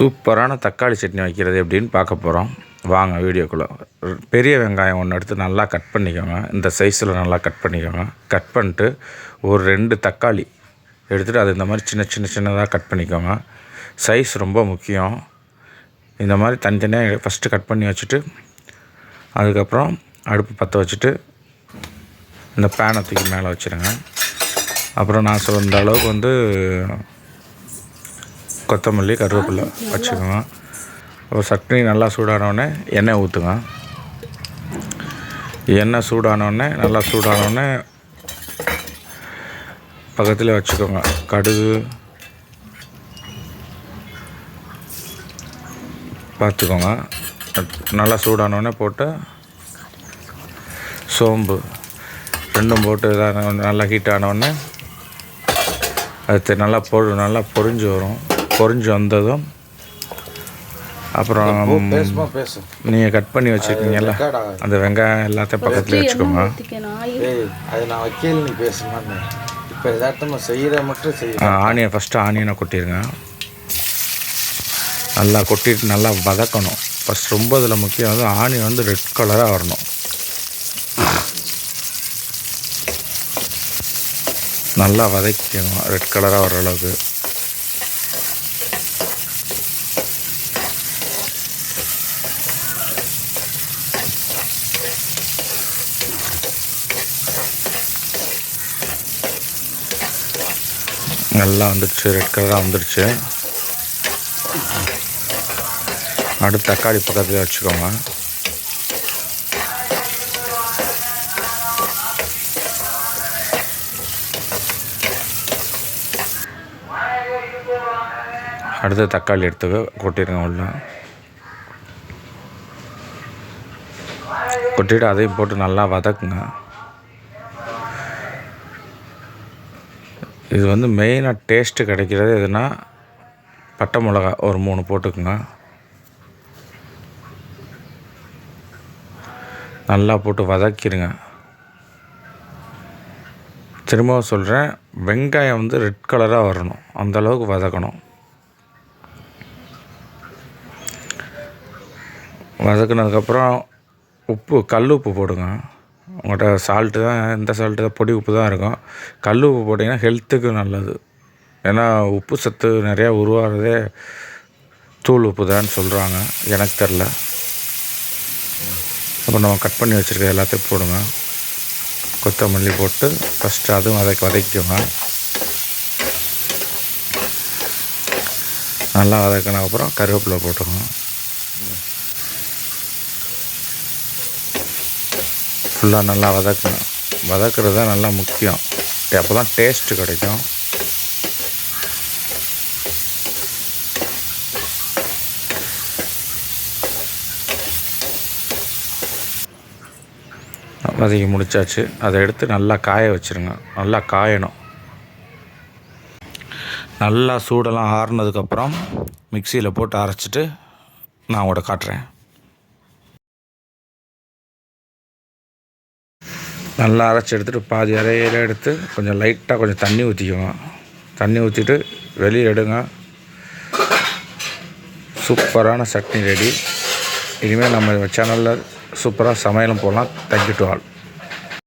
சூப்பரான தக்காளி சட்னி வைக்கிறது எப்படின்னு பார்க்க போகிறோம் வாங்க வீடியோக்குள்ளே. பெரிய வெங்காயம் ஒன்று எடுத்து நல்லா கட் பண்ணிக்கோங்க. இந்த சைஸில் நல்லா கட் பண்ணிக்கோங்க. கட் பண்ணிட்டு ஒரு ரெண்டு தக்காளி எடுத்துகிட்டு அது இந்த மாதிரி சின்ன சின்ன சின்னதாக கட் பண்ணிக்கோங்க. சைஸ் ரொம்ப முக்கியம். இந்த மாதிரி தனித்தனியாக ஃபஸ்ட்டு கட் பண்ணி வச்சுட்டு அதுக்கப்புறம் அடுப்பு பற்ற வச்சுட்டு இந்த பேனை தூக்கி மேலே வச்சுருங்க. அப்புறம் நான் சொல்கிற அளவுக்கு வந்து கொத்தமல்லி கருவேப்பிலை வச்சுக்கோங்க. ஒரு சட்னி நல்லா சூடானோடனே எண்ணெய் ஊற்றுங்க எண்ணெய் சூடானோடனே நல்லா சூடானோடனே பக்கத்தில் வச்சுக்கோங்க. கடுகு. பார்த்துக்கோங்க. நல்லா சூடானோடனே போட்டு சோம்பு ரெண்டும் போட்டு இதாக நல்லா ஹீட் ஆனோடனே அது நல்லா பொ நல்லா பொரிஞ்சு வரும். பொரிஞ்சு வந்ததும் அப்புறம் நீங்கள் கட் பண்ணி வச்சுருக்கீங்கல்ல அந்த வெங்காயம் எல்லாத்தையும் பக்கத்தில் வச்சுக்கோங்க அது நான் வைக்கல நீ பேசுமான்னு இப்போ எதார்த்தமாக செய்கிற மட்டும் செய்ய. ஆனியன் ஃபஸ்ட்டு ஆனியனை கொட்டிடுங்க நல்லா கொட்டிட்டு நல்லா வதக்கணும். ஃபஸ்ட் ரொம்ப இதில் முக்கியம் வந்து ஆனியன் வந்து ரெட் கலராக வரணும். நல்லா வதக்கிக்கணும் ரெட் கலராக வர அளவுக்கு. நல்லா வந்துடுச்சு ரெட் கலராக வந்துடுச்சு. அடுத்து தக்காளி பக்கத்தில் வச்சுக்கோங்க. அடுத்து தக்காளி எடுத்து கொட்டிடுங்க உள்ள. கொட்டிட்டு அதையும் போட்டு நல்லா வதக்குங்க. இது வந்து மெயினாக டேஸ்ட்டு கிடைக்கிறது எதுனா பட்டை மிளகா ஒரு மூணு போட்டுக்குங்க. நல்லா போட்டு வதக்கிடுங்க திரும்பவும் சொல்கிறேன் வெங்காயம் வந்து ரெட் கலராக வரணும். அந்த அளவுக்கு வதக்கணும். வதக்குனதுக்கப்புறம் உப்பு கல் உப்பு போடுங்க. உங்கள்கிட்ட சால்ட்டு தான் இந்த சால்ட்டு தான் பொடி உப்பு தான் இருக்கும். கல் உப்பு போட்டிங்கன்னா ஹெல்த்துக்கு நல்லது. ஏன்னா உப்பு சத்து நிறையா உருவாகிறதே தூள் உப்பு தான் சொல்கிறாங்க எனக்கு தெரில அப்புறம் நம்ம கட் பண்ணி வச்சுருக்க எல்லாத்தையும் போடுங்க. கொத்தமல்லி போட்டு ஃபஸ்ட்டு அதுவும் வதக்கி வதக்கிக்கோங்க. நல்லா வதக்கினதுக்கப்புறம் கருவேப்பிலை போட்டுக்கோங்க. ஃபுல்லாக நல்லா வதக்கணும். வதக்குறது தான் நல்லா முக்கியம். அப்போ தான் டேஸ்ட்டு கிடைக்கும். வதக்கி முடிச்சாச்சு. அதை எடுத்து நல்லா காய வச்சுருங்க. நல்லா காயணும். நல்லா சூடெல்லாம் ஆறுனதுக்கப்புறம் மிக்சியில் போட்டு அரைச்சிட்டு நான் உங்கள்கிட்ட காட்டுறேன். நல்லா அரைச்சி எடுத்துகிட்டு பாதி அரையில எடுத்து கொஞ்சம் லைட்டாக கொஞ்சம் தண்ணி ஊற்றிக்கோங்க தண்ணி ஊற்றிட்டு வெளியே எடுங்க. சூப்பரான சட்னி ரெடி இனிமேல் நம்ம சேனலில் சூப்பராக சமையலும் போடலாம். Thank you to all